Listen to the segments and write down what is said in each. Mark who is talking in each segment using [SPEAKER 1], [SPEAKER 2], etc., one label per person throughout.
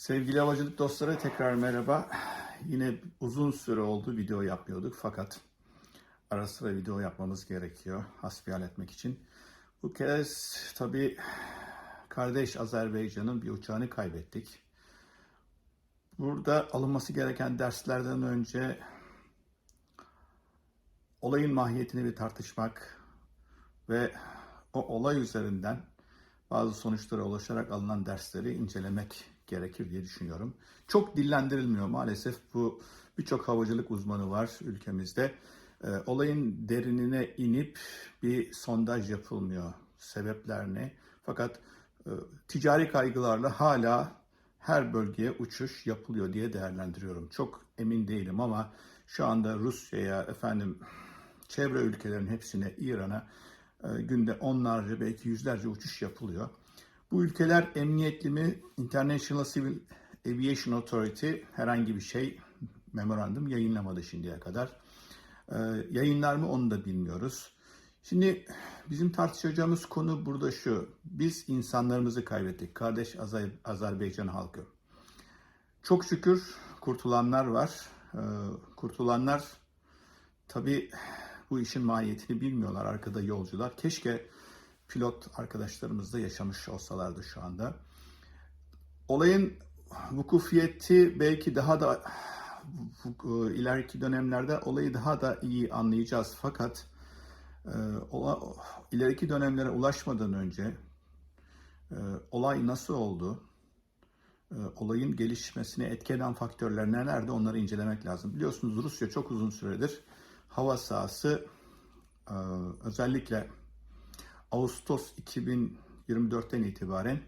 [SPEAKER 1] Sevgili havacılık dostları tekrar merhaba. Yine uzun süre oldu video yapmıyorduk fakat ara sıra video yapmamız gerekiyor hasbihal etmek için. Bu kez tabii kardeş Azerbaycan'ın bir uçağını kaybettik. Burada alınması gereken derslerden önce olayın mahiyetini bir tartışmak ve o olay üzerinden bazı sonuçlara ulaşarak alınan dersleri incelemek gerekir diye düşünüyorum. Çok dillendirilmiyor maalesef. Bu birçok havacılık uzmanı var ülkemizde. Ee, olayın derinine inip bir sondaj yapılmıyor. Sebepler ne? Fakat e, ticari kaygılarla hala her bölgeye uçuş yapılıyor diye değerlendiriyorum. Çok emin değilim ama şu anda Rusya'ya, efendim çevre ülkelerin hepsine, İran'a e, günde onlarca belki yüzlerce uçuş yapılıyor. Bu ülkeler emniyetli mi? International Civil Aviation Authority herhangi bir şey memorandum yayınlamadı şimdiye kadar. Ee, yayınlar mı onu da bilmiyoruz. Şimdi bizim tartışacağımız konu burada şu. Biz insanlarımızı kaybettik. Kardeş Azer- Azerbaycan halkı. Çok şükür kurtulanlar var. Ee, kurtulanlar tabii bu işin mahiyetini bilmiyorlar arkada yolcular. Keşke pilot arkadaşlarımız da yaşamış olsalardı şu anda. Olayın vukufiyeti belki daha da ileriki dönemlerde olayı daha da iyi anlayacağız. Fakat e, ileriki dönemlere ulaşmadan önce e, olay nasıl oldu? E, olayın gelişmesine etki eden faktörler nelerdi onları incelemek lazım. Biliyorsunuz Rusya çok uzun süredir hava sahası özellikle Ağustos 2024'ten itibaren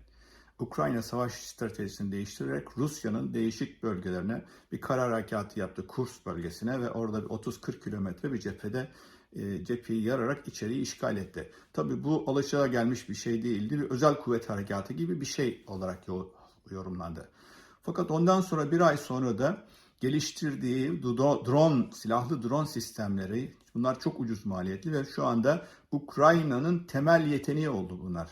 [SPEAKER 1] Ukrayna savaş stratejisini değiştirerek Rusya'nın değişik bölgelerine bir karar harekatı yaptı. Kurs bölgesine ve orada bir 30-40 kilometre bir cephede e, cepheyi yararak içeriği işgal etti. Tabi bu alışığa gelmiş bir şey değildi. Bir özel kuvvet harekatı gibi bir şey olarak yo- yorumlandı. Fakat ondan sonra bir ay sonra da geliştirdiği dro- drone, silahlı drone sistemleri bunlar çok ucuz maliyetli ve şu anda Ukrayna'nın temel yeteneği oldu bunlar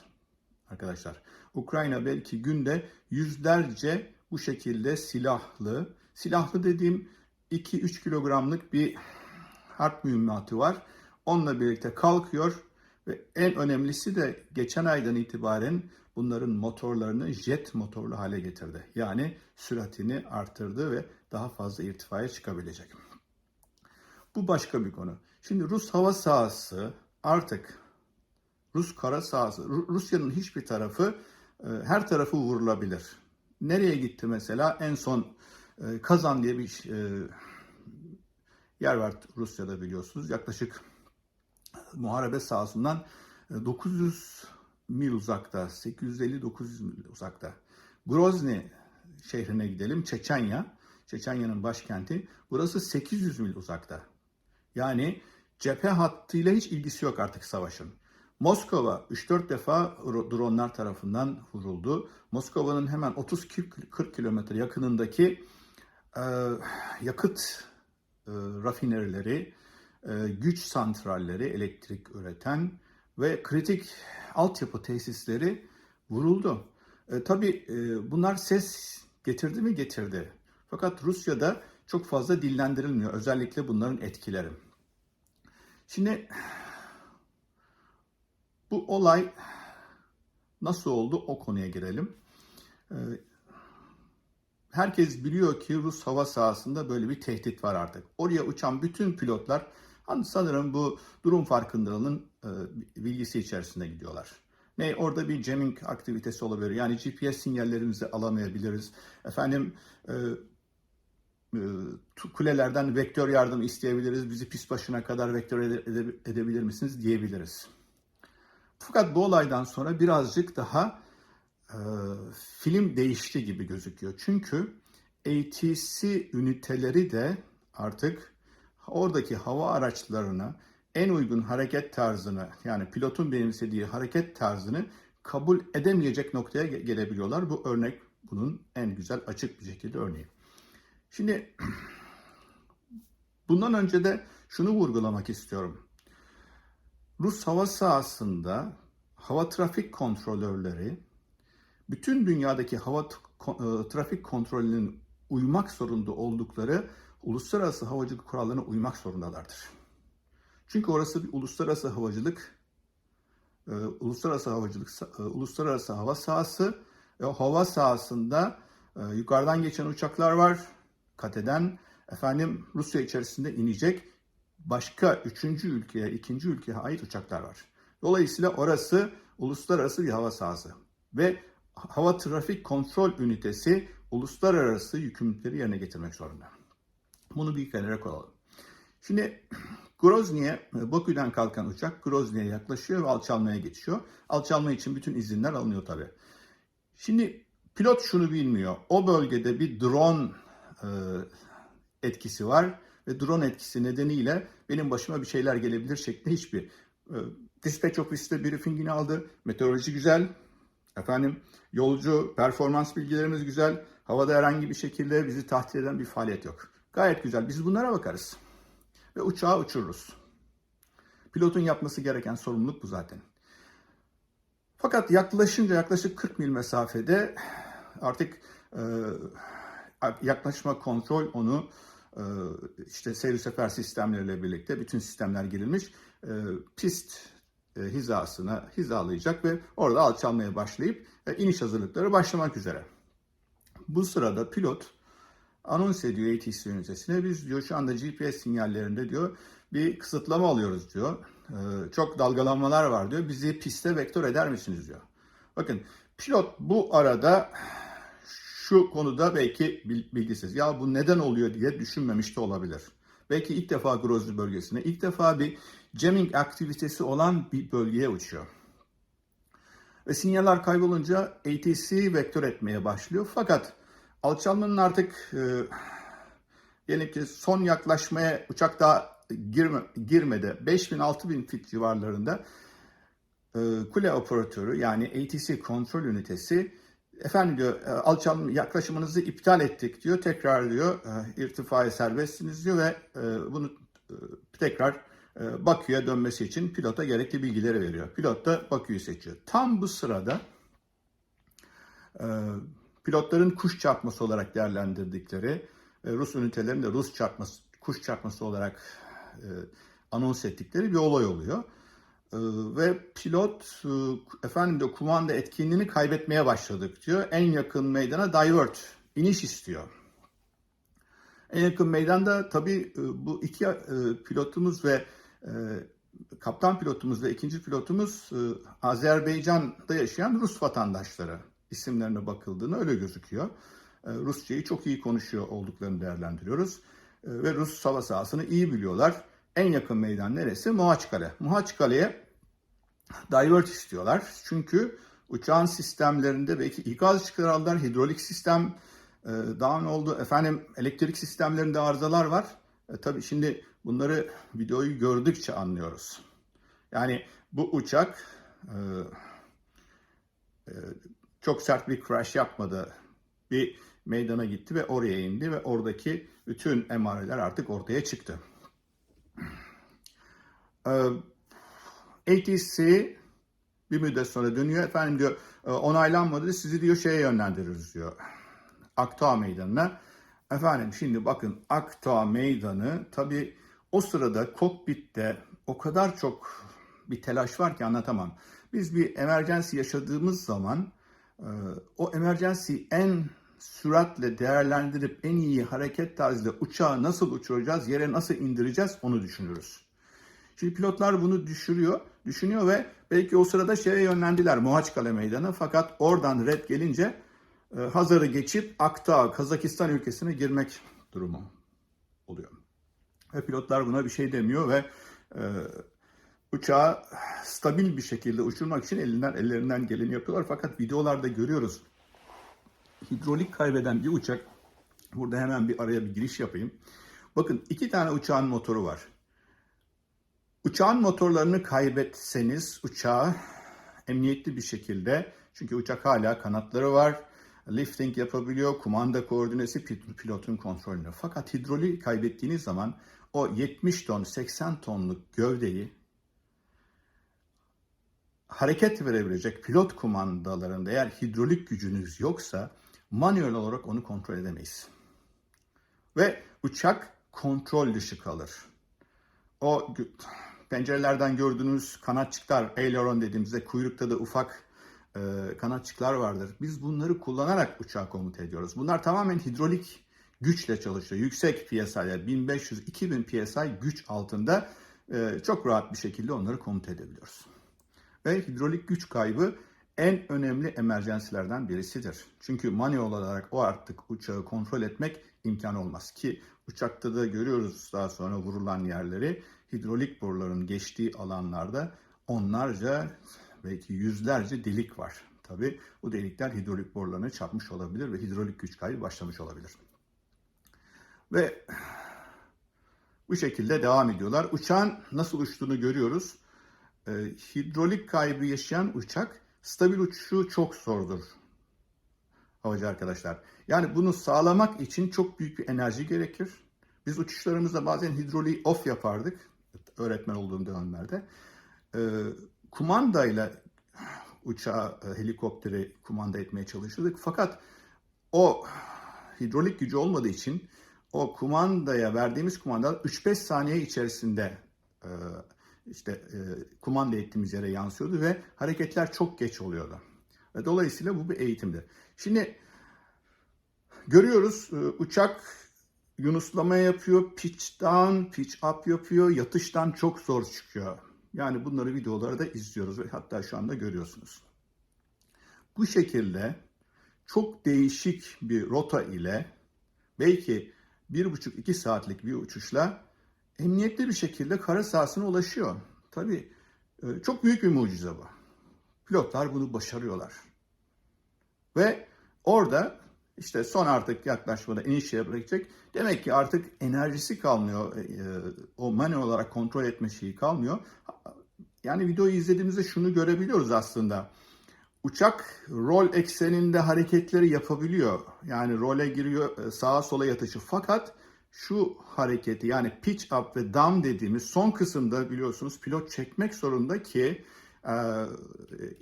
[SPEAKER 1] arkadaşlar. Ukrayna belki günde yüzlerce bu şekilde silahlı, silahlı dediğim 2-3 kilogramlık bir harp mühimmatı var. Onunla birlikte kalkıyor ve en önemlisi de geçen aydan itibaren bunların motorlarını jet motorlu hale getirdi. Yani süratini arttırdı ve daha fazla irtifaya çıkabilecek. Bu başka bir konu. Şimdi Rus hava sahası artık Rus kara sahası, Ru- Rusya'nın hiçbir tarafı, e, her tarafı vurulabilir. Nereye gitti mesela? En son e, Kazan diye bir e, yer var Rusya'da biliyorsunuz. Yaklaşık muharebe sahasından e, 900 mil uzakta, 850-900 mil uzakta. Grozny şehrine gidelim, Çeçenya. Çeçenya'nın başkenti. Burası 800 mil uzakta. Yani cephe hattıyla hiç ilgisi yok artık savaşın. Moskova 3-4 defa ro- dronlar tarafından vuruldu. Moskova'nın hemen 30-40 kilometre yakınındaki e, yakıt e, rafinerileri, e, güç santralleri, elektrik üreten ve kritik altyapı tesisleri vuruldu. E, tabii e, bunlar ses getirdi mi? Getirdi. Fakat Rusya'da çok fazla dillendirilmiyor. Özellikle bunların etkileri. Şimdi bu olay nasıl oldu o konuya girelim. Ee, Herkes biliyor ki Rus hava sahasında böyle bir tehdit var artık. Oraya uçan bütün pilotlar sanırım bu durum farkındalığının e, bilgisi içerisinde gidiyorlar. Ne orada bir jamming aktivitesi olabilir. Yani GPS sinyallerimizi alamayabiliriz. Efendim e, e, kulelerden vektör yardım isteyebiliriz. Bizi pis başına kadar vektör ede- edebilir misiniz diyebiliriz. Fakat bu olaydan sonra birazcık daha e, film değişti gibi gözüküyor. Çünkü ATC üniteleri de artık oradaki hava araçlarına en uygun hareket tarzını yani pilotun benimsediği hareket tarzını kabul edemeyecek noktaya ge- gelebiliyorlar. Bu örnek bunun en güzel açık bir şekilde örneği. Şimdi bundan önce de şunu vurgulamak istiyorum. Rus hava sahasında hava trafik kontrolörleri bütün dünyadaki hava e, trafik kontrolünün uymak zorunda oldukları uluslararası havacılık kurallarına uymak zorundalardır. Çünkü orası bir uluslararası havacılık, e, uluslararası havacılık, e, uluslararası hava sahası. E, hava sahasında e, yukarıdan geçen uçaklar var, kateden efendim Rusya içerisinde inecek başka üçüncü ülkeye, ikinci ülkeye ait uçaklar var. Dolayısıyla orası uluslararası bir hava sahası ve hava trafik kontrol ünitesi uluslararası yükümlülükleri yerine getirmek zorunda. Bunu bir kenara koyalım. Şimdi Grozny'e, Bakü'den kalkan uçak Grozny'e yaklaşıyor ve alçalmaya geçiyor. Alçalma için bütün izinler alınıyor tabii. Şimdi pilot şunu bilmiyor. O bölgede bir drone e, etkisi var ve drone etkisi nedeniyle benim başıma bir şeyler gelebilir şeklinde hiçbir e, dispatch ofiste briefingini aldı. Meteoroloji güzel. Efendim yolcu performans bilgilerimiz güzel. Havada herhangi bir şekilde bizi tahdit eden bir faaliyet yok. Gayet güzel. Biz bunlara bakarız. Ve uçağı uçururuz. Pilotun yapması gereken sorumluluk bu zaten. Fakat yaklaşınca yaklaşık 40 mil mesafede artık e, yaklaşma kontrol onu e, işte seyir sefer sistemleriyle birlikte bütün sistemler girilmiş e, pist e, hizasına hizalayacak ve orada alçalmaya başlayıp e, iniş hazırlıkları başlamak üzere. Bu sırada pilot anons ediyor ATC ünitesine. Biz diyor şu anda GPS sinyallerinde diyor bir kısıtlama alıyoruz diyor. Ee, çok dalgalanmalar var diyor. Bizi piste vektör eder misiniz diyor. Bakın pilot bu arada şu konuda belki bilgisiz. Ya bu neden oluyor diye düşünmemiş de olabilir. Belki ilk defa Grozny bölgesine, ilk defa bir jamming aktivitesi olan bir bölgeye uçuyor. Ve sinyaller kaybolunca ATC vektör etmeye başlıyor. Fakat alçalmanın artık e, diyelim ki son yaklaşmaya uçak daha girme, girmedi. 5000-6000 fit civarlarında e, kule operatörü yani ATC kontrol ünitesi efendim diyor e, alçalma yaklaşımınızı iptal ettik diyor. Tekrar diyor irtifaya serbestsiniz diyor ve bunu tekrar Bakü'ye dönmesi için pilota gerekli bilgileri veriyor. Pilot da Bakü'yü seçiyor. Tam bu sırada pilotların kuş çarpması olarak değerlendirdikleri e, Rus ünitelerin de Rus çarpması, kuş çarpması olarak e, anons ettikleri bir olay oluyor. E, ve pilot e, efendim de kumanda etkinliğini kaybetmeye başladık diyor. En yakın meydana divert, iniş istiyor. En yakın meydanda tabii e, bu iki e, pilotumuz ve e, kaptan pilotumuz ve ikinci pilotumuz e, Azerbaycan'da yaşayan Rus vatandaşları isimlerine bakıldığını öyle gözüküyor. E, Rusçayı çok iyi konuşuyor olduklarını değerlendiriyoruz. E, ve Rus hava sahasını iyi biliyorlar. En yakın meydan neresi? Mohaçkale. Mohaçkale'ye divert istiyorlar. Çünkü uçağın sistemlerinde belki ikaz çıkarallar, hidrolik sistem e, daha ne oldu? Efendim elektrik sistemlerinde arızalar var. E, tabii şimdi bunları videoyu gördükçe anlıyoruz. Yani bu uçak e, çok sert bir crash yapmadı. Bir meydana gitti ve oraya indi ve oradaki bütün emareler artık ortaya çıktı. Ee, ATC bir müddet sonra dönüyor. Efendim diyor "e, onaylanmadı sizi diyor şeye yönlendiririz diyor. Akta Meydanı'na. Efendim şimdi bakın Akta Meydanı tabi o sırada kokpitte o kadar çok bir telaş var ki anlatamam. Biz bir emergency yaşadığımız zaman o emergency en süratle değerlendirip en iyi hareket tarzıyla uçağı nasıl uçuracağız, yere nasıl indireceğiz onu düşünürüz. Şimdi pilotlar bunu düşürüyor, düşünüyor ve belki o sırada şeye yönlendiler Mohaçkale Meydanı fakat oradan red gelince e, Hazar'ı geçip Akta, Kazakistan ülkesine girmek durumu oluyor. Ve pilotlar buna bir şey demiyor ve e, uçağı stabil bir şekilde uçurmak için elinden ellerinden geleni yapıyorlar. Fakat videolarda görüyoruz hidrolik kaybeden bir uçak. Burada hemen bir araya bir giriş yapayım. Bakın iki tane uçağın motoru var. Uçağın motorlarını kaybetseniz uçağı emniyetli bir şekilde çünkü uçak hala kanatları var. Lifting yapabiliyor, kumanda koordinesi pilotun kontrolünde. Fakat hidroliği kaybettiğiniz zaman o 70 ton, 80 tonluk gövdeyi hareket verebilecek pilot kumandalarında eğer hidrolik gücünüz yoksa manuel olarak onu kontrol edemeyiz. Ve uçak kontrol dışı kalır. O pencerelerden gördüğünüz kanatçıklar, aileron dediğimizde kuyrukta da ufak e, kanatçıklar vardır. Biz bunları kullanarak uçağı komuta ediyoruz. Bunlar tamamen hidrolik güçle çalışıyor. Yüksek PSI'ler 1500-2000 PSI güç altında e, çok rahat bir şekilde onları komuta edebiliyoruz. Ve hidrolik güç kaybı en önemli emergensilerden birisidir. Çünkü manuel olarak o artık uçağı kontrol etmek imkan olmaz ki uçakta da görüyoruz daha sonra vurulan yerleri hidrolik boruların geçtiği alanlarda onlarca belki yüzlerce delik var. Tabi bu delikler hidrolik borularına çarpmış olabilir ve hidrolik güç kaybı başlamış olabilir. Ve bu şekilde devam ediyorlar. Uçağın nasıl uçtuğunu görüyoruz. Ee, hidrolik kaybı yaşayan uçak stabil uçuşu çok zordur havacı arkadaşlar. Yani bunu sağlamak için çok büyük bir enerji gerekir. Biz uçuşlarımızda bazen hidroliği off yapardık. Öğretmen olduğum dönemlerde. Ee, kumandayla uçağı, e, helikopteri kumanda etmeye çalışırdık. Fakat o hidrolik gücü olmadığı için o kumandaya verdiğimiz kumanda 3-5 saniye içerisinde e, işte e, kumanda ettiğimiz yere yansıyordu ve hareketler çok geç oluyordu. Ve dolayısıyla bu bir eğitimdir. Şimdi görüyoruz e, uçak yunuslama yapıyor, pitch down, pitch up yapıyor, yatıştan çok zor çıkıyor. Yani bunları videolarda izliyoruz ve hatta şu anda görüyorsunuz. Bu şekilde çok değişik bir rota ile belki bir buçuk iki saatlik bir uçuşla emniyetli bir şekilde kara sahasına ulaşıyor. Tabii e, çok büyük bir mucize bu. Pilotlar bunu başarıyorlar. Ve orada işte son artık yaklaşmada iniş yapabilecek. Demek ki artık enerjisi kalmıyor. E, O manuel olarak kontrol etme şeyi kalmıyor. Yani videoyu izlediğimizde şunu görebiliyoruz aslında. Uçak rol ekseninde hareketleri yapabiliyor. Yani role giriyor e, sağa sola yatışı. Fakat şu hareketi yani pitch up ve down dediğimiz son kısımda biliyorsunuz pilot çekmek zorunda ki e,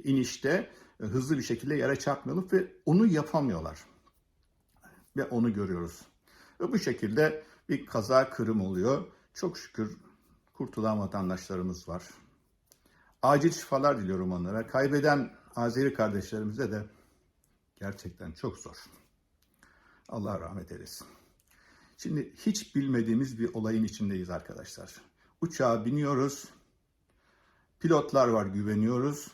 [SPEAKER 1] inişte e, hızlı bir şekilde yere çarpmayalım ve onu yapamıyorlar. Ve onu görüyoruz. Ve bu şekilde bir kaza kırım oluyor. Çok şükür kurtulan vatandaşlarımız var. Acil şifalar diliyorum onlara. Kaybeden Azeri kardeşlerimize de gerçekten çok zor. Allah rahmet eylesin. Şimdi hiç bilmediğimiz bir olayın içindeyiz arkadaşlar. Uçağa biniyoruz. Pilotlar var güveniyoruz.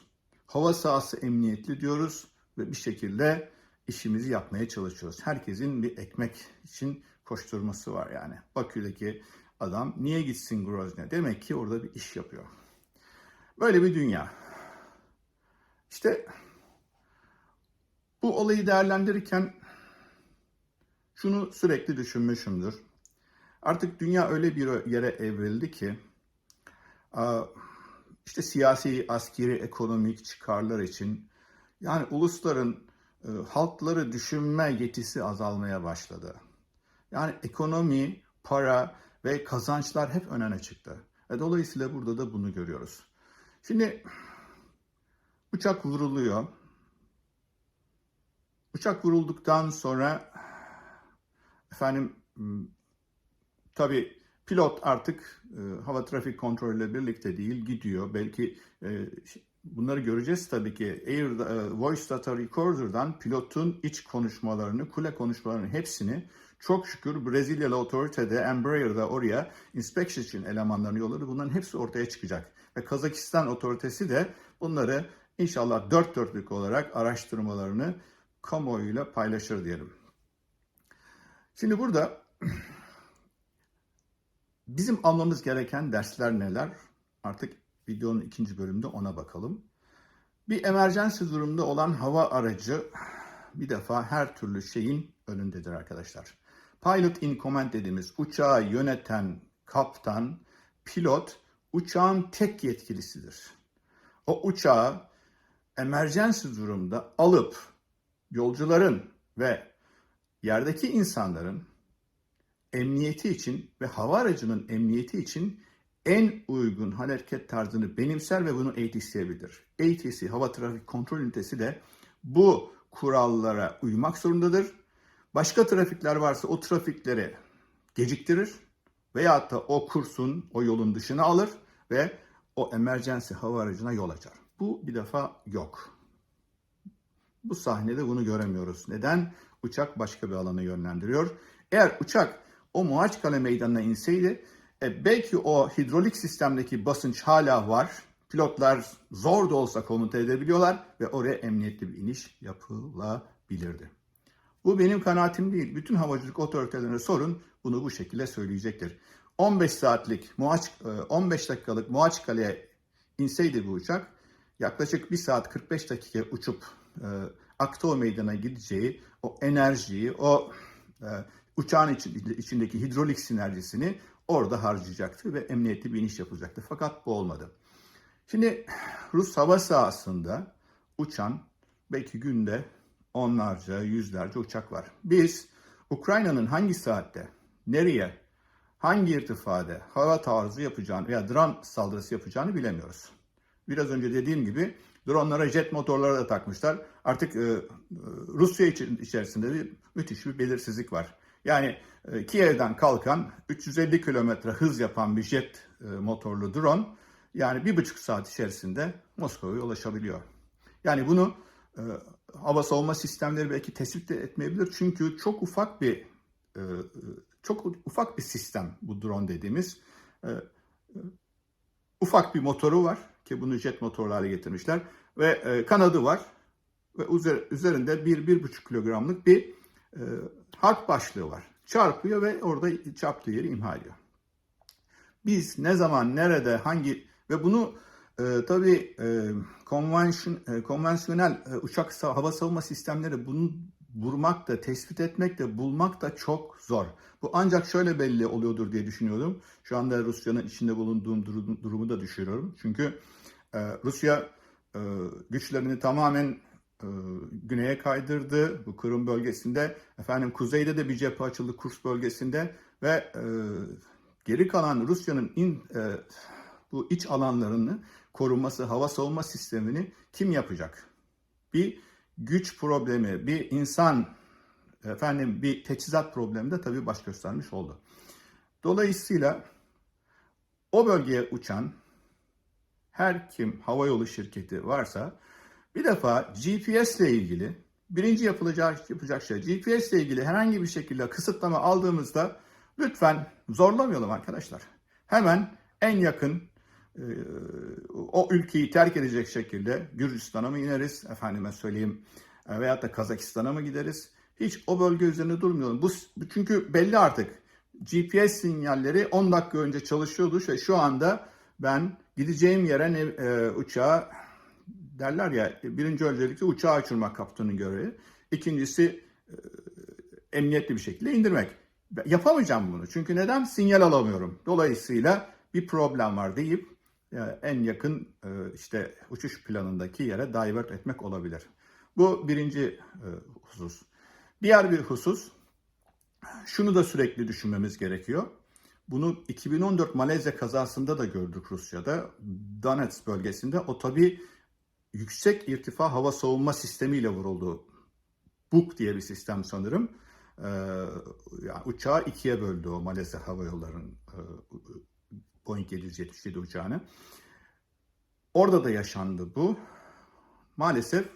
[SPEAKER 1] Hava sahası emniyetli diyoruz ve bir şekilde işimizi yapmaya çalışıyoruz. Herkesin bir ekmek için koşturması var yani. Bakü'deki adam niye gitsin Grozny'e? Demek ki orada bir iş yapıyor. Böyle bir dünya. İşte bu olayı değerlendirirken şunu sürekli düşünmüşümdür. Artık dünya öyle bir yere evrildi ki işte siyasi, askeri, ekonomik çıkarlar için yani ulusların e, halkları düşünme yetisi azalmaya başladı. Yani ekonomi, para ve kazançlar hep ön öne çıktı. Ve dolayısıyla burada da bunu görüyoruz. Şimdi uçak vuruluyor. Uçak vurulduktan sonra efendim tabi pilot artık e, hava trafik kontrolüyle birlikte değil gidiyor. Belki e, bunları göreceğiz tabii ki. Air e, Voice Data Recorder'dan pilotun iç konuşmalarını, kule konuşmalarını hepsini çok şükür Brezilyalı otoritede Embraer'da oraya inspection için elemanlarını yolladı. Bunların hepsi ortaya çıkacak. Ve Kazakistan otoritesi de bunları inşallah dört dörtlük olarak araştırmalarını kamuoyuyla paylaşır diyelim. Şimdi burada bizim almamız gereken dersler neler? Artık videonun ikinci bölümünde ona bakalım. Bir emergency durumda olan hava aracı bir defa her türlü şeyin önündedir arkadaşlar. Pilot in command dediğimiz uçağı yöneten kaptan, pilot uçağın tek yetkilisidir. O uçağı emergency durumda alıp yolcuların ve yerdeki insanların emniyeti için ve hava aracının emniyeti için en uygun hareket tarzını benimser ve bunu ATC'ye bildirir. ATC, Hava Trafik Kontrol Ünitesi de bu kurallara uymak zorundadır. Başka trafikler varsa o trafikleri geciktirir veyahut da o kursun, o yolun dışına alır ve o emergency hava aracına yol açar. Bu bir defa yok. Bu sahnede bunu göremiyoruz. Neden? Uçak başka bir alana yönlendiriyor. Eğer uçak o Moaçkale meydanına inseydi e, belki o hidrolik sistemdeki basınç hala var. Pilotlar zor da olsa komuta edebiliyorlar ve oraya emniyetli bir iniş yapılabilirdi. Bu benim kanaatim değil. Bütün havacılık otoritelerine sorun bunu bu şekilde söyleyecektir. 15 saatlik, Moaç, e, 15 dakikalık Moaçkale'ye inseydi bu uçak yaklaşık 1 saat 45 dakika uçup e, Akto meydana gideceği o enerjiyi, o e, uçağın içi- içindeki hidrolik sinerjisini orada harcayacaktı ve emniyetli bir iniş yapacaktı. Fakat bu olmadı. Şimdi Rus hava sahasında uçan belki günde onlarca, yüzlerce uçak var. Biz Ukrayna'nın hangi saatte, nereye, hangi irtifada hava taarruzu yapacağını veya drone saldırısı yapacağını bilemiyoruz. Biraz önce dediğim gibi dronlara jet motorları da takmışlar. Artık e, e, Rusya için, içerisinde bir müthiş bir belirsizlik var. Yani e, Kiev'den kalkan 350 kilometre hız yapan bir jet e, motorlu drone yani bir buçuk saat içerisinde Moskova'ya ulaşabiliyor. Yani bunu e, hava savunma sistemleri belki tespit etmeyebilir. Çünkü çok ufak bir e, e, çok ufak bir sistem bu drone dediğimiz. E, e, ufak bir motoru var ki bunu jet motorlarla getirmişler ve e, kanadı var ve üzer- üzerinde bir bir buçuk kilogramlık bir e, harp başlığı var. Çarpıyor ve orada çarptığı yeri imha ediyor. Biz ne zaman, nerede, hangi ve bunu e, tabii e, konvansiyon, e, konvansiyonel e, uçak hava savunma sistemleri bunu vurmak da, tespit etmek de, bulmak da çok zor. Bu ancak şöyle belli oluyordur diye düşünüyordum. Şu anda Rusya'nın içinde bulunduğum durum- durumu da düşürüyorum. Çünkü e, Rusya e, güçlerini tamamen e, güneye kaydırdı. Bu Kırım bölgesinde, efendim kuzeyde de bir cephe açıldı Kurs bölgesinde ve e, geri kalan Rusya'nın in, e, bu iç alanlarını korunması, hava savunma sistemini kim yapacak? Bir güç problemi, bir insan, efendim bir teçhizat problemi de tabii baş göstermiş oldu. Dolayısıyla o bölgeye uçan her kim havayolu şirketi varsa bir defa GPS ile ilgili birinci yapılacak yapacak şey GPS ile ilgili herhangi bir şekilde kısıtlama aldığımızda lütfen zorlamayalım arkadaşlar. Hemen en yakın o ülkeyi terk edecek şekilde Gürcistan'a mı ineriz efendime söyleyeyim e, veyahut da Kazakistan'a mı gideriz? Hiç o bölge üzerinde durmayalım. Bu çünkü belli artık. GPS sinyalleri 10 dakika önce çalışıyordu ve şu anda ben gideceğim yere ne, e, uçağa derler ya birinci öncelikle uçağı uçurmak kaptanın görevi. İkincisi e, emniyetli bir şekilde indirmek. Yapamayacağım bunu. Çünkü neden? Sinyal alamıyorum. Dolayısıyla bir problem var deyip e, en yakın e, işte uçuş planındaki yere divert etmek olabilir. Bu birinci e, husus. Diğer bir husus, şunu da sürekli düşünmemiz gerekiyor. Bunu 2014 Malezya kazasında da gördük Rusya'da. Donetsk bölgesinde o tabi yüksek irtifa hava savunma sistemiyle vuruldu. Buk diye bir sistem sanırım. Ee, yani uçağı ikiye böldü o Malezya Hava Yolları'nın e, Boeing 777 uçağını. Orada da yaşandı bu. Maalesef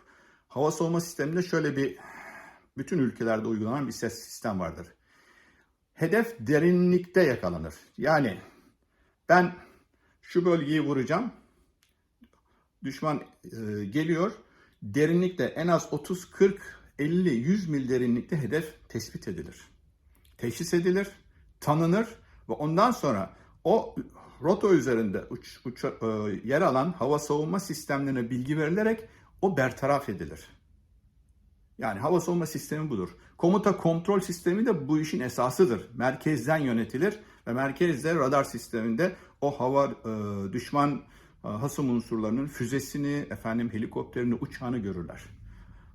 [SPEAKER 1] hava savunma sisteminde şöyle bir bütün ülkelerde uygulanan bir ses sistem vardır. Hedef derinlikte yakalanır. Yani ben şu bölgeyi vuracağım. Düşman e, geliyor. Derinlikte en az 30, 40, 50, 100 mil derinlikte hedef tespit edilir. Teşhis edilir, tanınır ve ondan sonra o rota üzerinde uç, uç- e, yer alan hava savunma sistemlerine bilgi verilerek o bertaraf edilir. Yani hava savunma sistemi budur. Komuta kontrol sistemi de bu işin esasıdır. Merkezden yönetilir ve merkezde radar sisteminde o hava e, düşman e, hasım unsurlarının füzesini, efendim helikopterini, uçağını görürler.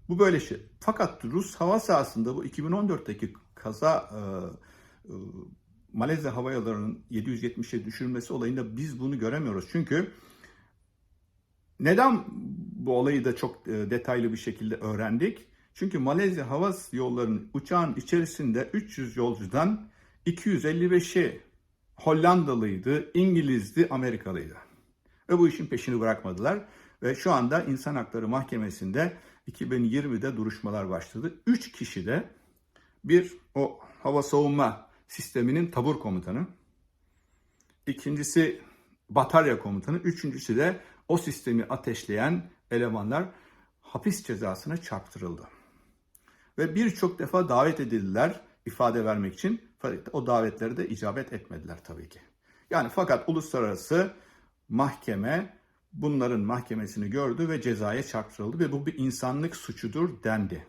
[SPEAKER 1] Bu böyle şey. Fakat Rus hava sahasında bu 2014'teki kaza e, e, Malezya Hava Yolları'nın 770'e düşürmesi olayında biz bunu göremiyoruz. Çünkü neden bu olayı da çok e, detaylı bir şekilde öğrendik? Çünkü Malezya hava yollarının uçağın içerisinde 300 yolcudan 255'i Hollandalıydı, İngilizdi, Amerikalıydı. Ve bu işin peşini bırakmadılar. Ve şu anda İnsan Hakları Mahkemesi'nde 2020'de duruşmalar başladı. 3 kişi de bir o hava savunma sisteminin tabur komutanı, ikincisi batarya komutanı, üçüncüsü de o sistemi ateşleyen elemanlar hapis cezasına çarptırıldı. Ve birçok defa davet edildiler ifade vermek için. O davetleri de icabet etmediler tabii ki. Yani fakat uluslararası mahkeme bunların mahkemesini gördü ve cezaya çarptırıldı ve bu bir insanlık suçudur dendi.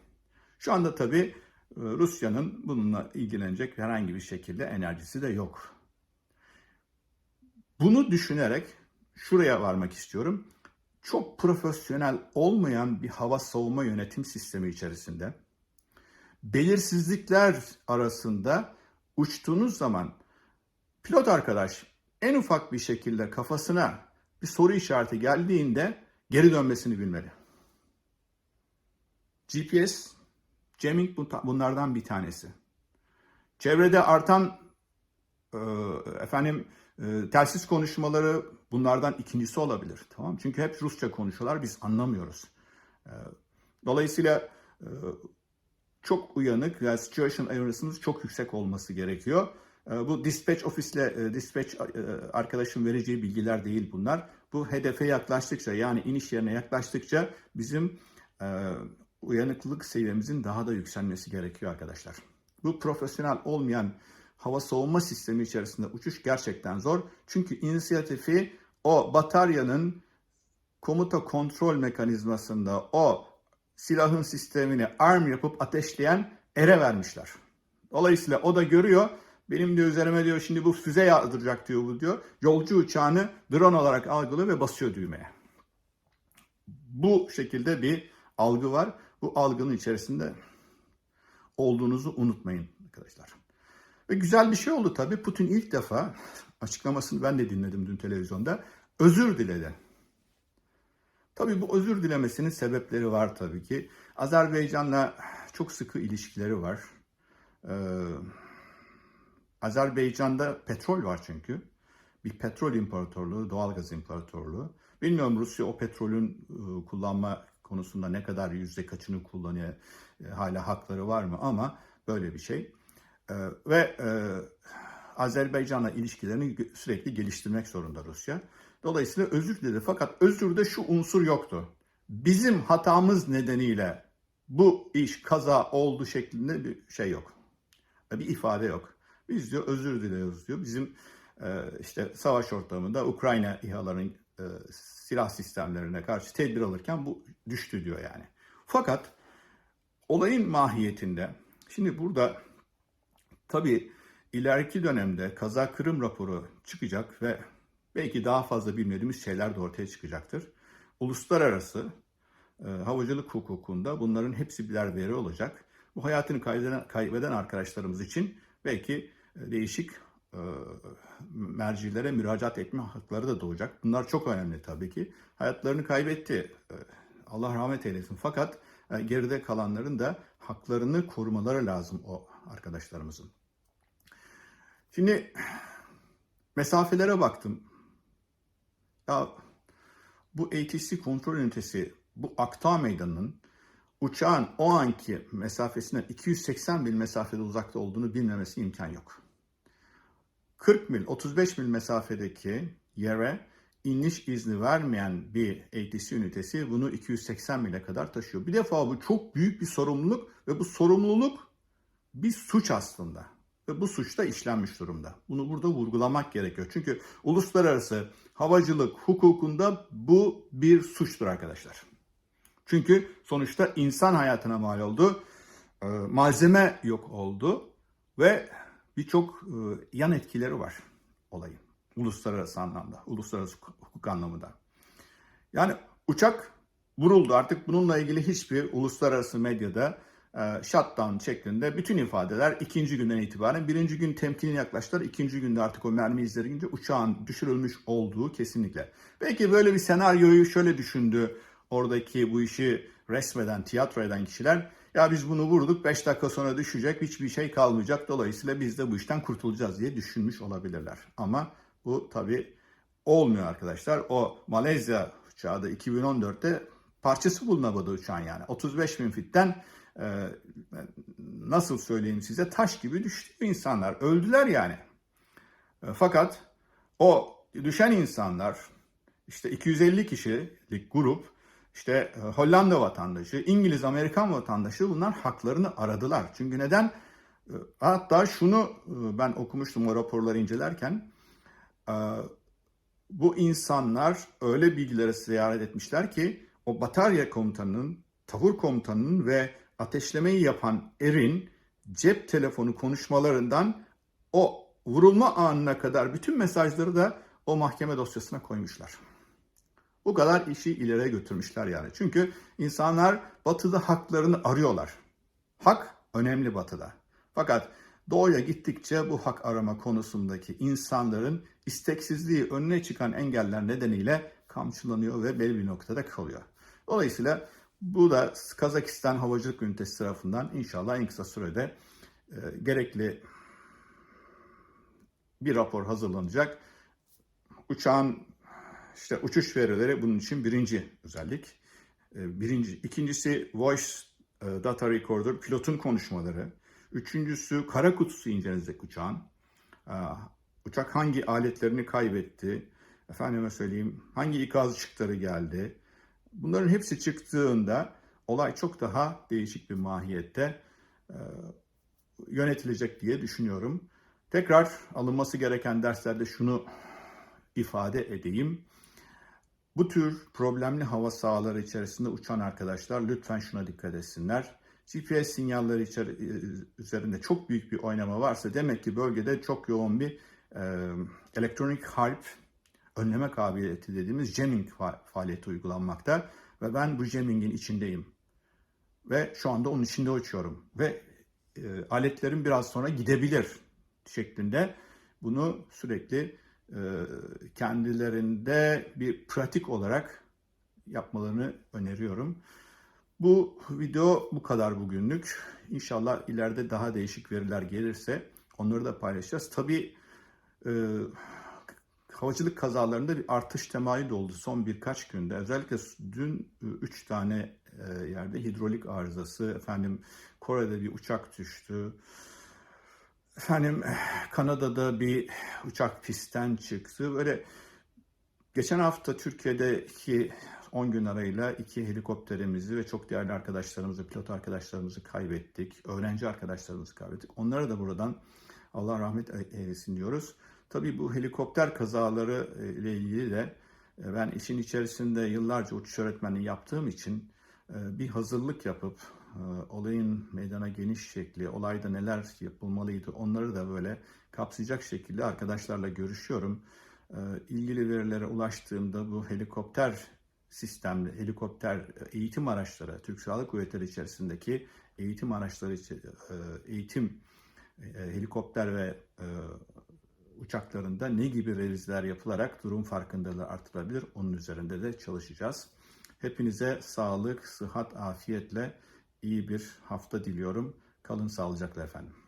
[SPEAKER 1] Şu anda tabii Rusya'nın bununla ilgilenecek herhangi bir şekilde enerjisi de yok. Bunu düşünerek şuraya varmak istiyorum. Çok profesyonel olmayan bir hava savunma yönetim sistemi içerisinde belirsizlikler arasında uçtuğunuz zaman pilot arkadaş en ufak bir şekilde kafasına bir soru işareti geldiğinde geri dönmesini bilmeli. GPS, jamming bunlardan bir tanesi. Çevrede artan e, efendim e, telsiz konuşmaları bunlardan ikincisi olabilir. Tamam Çünkü hep Rusça konuşuyorlar biz anlamıyoruz. E, dolayısıyla e, çok uyanık, yani situation awareness'ımız çok yüksek olması gerekiyor. E, bu dispatch ofisle, e, dispatch e, arkadaşın vereceği bilgiler değil bunlar. Bu hedefe yaklaştıkça yani iniş yerine yaklaştıkça bizim uyanıklılık seviyemizin daha da yükselmesi gerekiyor arkadaşlar. Bu profesyonel olmayan hava savunma sistemi içerisinde uçuş gerçekten zor. Çünkü inisiyatifi o bataryanın komuta kontrol mekanizmasında o silahın sistemini arm yapıp ateşleyen ere vermişler. Dolayısıyla o da görüyor. Benim diyor üzerime diyor şimdi bu füze yağdıracak diyor bu diyor. Yolcu uçağını drone olarak algılıyor ve basıyor düğmeye. Bu şekilde bir algı var. Bu algının içerisinde olduğunuzu unutmayın arkadaşlar. Ve güzel bir şey oldu tabii. Putin ilk defa açıklamasını ben de dinledim dün televizyonda. Özür diledi. Tabii bu özür dilemesinin sebepleri var tabii ki. Azerbaycan'la çok sıkı ilişkileri var. Ee, Azerbaycan'da petrol var çünkü. Bir petrol imparatorluğu, doğalgaz imparatorluğu. Bilmiyorum Rusya o petrolün e, kullanma konusunda ne kadar yüzde kaçını kullanıyor, e, hala hakları var mı ama böyle bir şey. E, ve e, Azerbaycan'la ilişkilerini sürekli geliştirmek zorunda Rusya. Dolayısıyla özür diledi. Fakat özürde şu unsur yoktu. Bizim hatamız nedeniyle bu iş kaza oldu şeklinde bir şey yok. Bir ifade yok. Biz diyor özür diliyoruz diyor. Bizim e, işte savaş ortamında Ukrayna İHA'ların e, silah sistemlerine karşı tedbir alırken bu düştü diyor yani. Fakat olayın mahiyetinde şimdi burada tabii ileriki dönemde kaza kırım raporu çıkacak ve belki daha fazla bilmediğimiz şeyler de ortaya çıkacaktır. Uluslararası e, havacılık hukukunda bunların hepsi birer veri olacak. Bu hayatını kaybeden, kaybeden arkadaşlarımız için belki e, değişik mercilere müracaat etme hakları da doğacak. Bunlar çok önemli tabii ki. Hayatlarını kaybetti. E, Allah rahmet eylesin. Fakat e, geride kalanların da haklarını korumaları lazım o arkadaşlarımızın. Şimdi mesafelere baktım. Ya bu ATC kontrol ünitesi bu akta meydanının uçağın o anki mesafesinden 280 mil mesafede uzakta olduğunu bilmemesi imkan yok. 40 mil, 35 mil mesafedeki yere iniş izni vermeyen bir ATC ünitesi bunu 280 mile kadar taşıyor. Bir defa bu çok büyük bir sorumluluk ve bu sorumluluk bir suç aslında ve bu suçta işlenmiş durumda. Bunu burada vurgulamak gerekiyor. Çünkü uluslararası havacılık hukukunda bu bir suçtur arkadaşlar. Çünkü sonuçta insan hayatına mal oldu, e, malzeme yok oldu ve birçok e, yan etkileri var olayın. Uluslararası anlamda, uluslararası hukuk anlamında. Yani uçak vuruldu. Artık bununla ilgili hiçbir uluslararası medyada e, shutdown şeklinde bütün ifadeler ikinci günden itibaren birinci gün temkinli yaklaştılar. ikinci günde artık o mermi izleri gidince uçağın düşürülmüş olduğu kesinlikle. Belki böyle bir senaryoyu şöyle düşündü oradaki bu işi resmeden, tiyatro eden kişiler. Ya biz bunu vurduk 5 dakika sonra düşecek hiçbir şey kalmayacak. Dolayısıyla biz de bu işten kurtulacağız diye düşünmüş olabilirler. Ama bu tabii olmuyor arkadaşlar. O Malezya uçağı da 2014'te parçası bulunamadı uçağın yani. 35 bin fitten e, nasıl söyleyeyim size taş gibi düştü insanlar. Öldüler yani. E, fakat o düşen insanlar işte 250 kişilik grup işte e, Hollanda vatandaşı, İngiliz, Amerikan vatandaşı bunlar haklarını aradılar. Çünkü neden? E, Hatta şunu e, ben okumuştum o raporları incelerken. Bu insanlar öyle bilgilere ziyaret etmişler ki o batarya komutanının, tavır komutanının ve ateşlemeyi yapan erin cep telefonu konuşmalarından o vurulma anına kadar bütün mesajları da o mahkeme dosyasına koymuşlar. Bu kadar işi ileriye götürmüşler yani. Çünkü insanlar batıda haklarını arıyorlar. Hak önemli batıda. Fakat doğuya gittikçe bu hak arama konusundaki insanların isteksizliği önüne çıkan engeller nedeniyle kamçılanıyor ve belli bir noktada kalıyor. Dolayısıyla bu da Kazakistan Havacılık Ünitesi tarafından inşallah en kısa sürede e, gerekli bir rapor hazırlanacak. Uçağın işte uçuş verileri bunun için birinci özellik. E, Birinci, ikincisi voice e, data recorder, pilotun konuşmaları. Üçüncüsü kara kutusu incelenecek uçağın. E, Uçak hangi aletlerini kaybetti? Efendime söyleyeyim hangi ikaz ışıkları geldi? Bunların hepsi çıktığında olay çok daha değişik bir mahiyette e, yönetilecek diye düşünüyorum. Tekrar alınması gereken derslerde şunu ifade edeyim. Bu tür problemli hava sahaları içerisinde uçan arkadaşlar lütfen şuna dikkat etsinler. GPS sinyalleri içeri- üzerinde çok büyük bir oynama varsa demek ki bölgede çok yoğun bir e, elektronik harp önleme kabiliyeti dediğimiz jamming fa- faaliyeti uygulanmakta ve ben bu jammingin içindeyim ve şu anda onun içinde uçuyorum ve e, aletlerim biraz sonra gidebilir şeklinde bunu sürekli e, kendilerinde bir pratik olarak yapmalarını öneriyorum. Bu video bu kadar bugünlük. İnşallah ileride daha değişik veriler gelirse onları da paylaşacağız. Tabii e, havacılık kazalarında bir artış temayül oldu son birkaç günde. Özellikle dün 3 tane e, yerde hidrolik arızası, efendim Kore'de bir uçak düştü. Efendim Kanada'da bir uçak pistten çıktı. Böyle geçen hafta Türkiye'deki 10 gün arayla iki helikopterimizi ve çok değerli arkadaşlarımızı, pilot arkadaşlarımızı kaybettik. Öğrenci arkadaşlarımızı kaybettik. Onlara da buradan Allah rahmet eylesin diyoruz. Tabii bu helikopter kazaları ile ilgili de e, ben işin içerisinde yıllarca uçuş öğretmenliği yaptığım için bir hazırlık yapıp olayın meydana geniş şekli, olayda neler yapılmalıydı onları da böyle kapsayacak şekilde arkadaşlarla görüşüyorum. E, İlgili verilere ulaştığımda bu helikopter sistemli, helikopter eğitim araçları, Türk Silahlı Kuvvetleri içerisindeki eğitim araçları, e, eğitim e, helikopter ve e, uçaklarında ne gibi revizler yapılarak durum farkındalığı artırılabilir onun üzerinde de çalışacağız. Hepinize sağlık, sıhhat, afiyetle iyi bir hafta diliyorum. Kalın sağlıcakla efendim.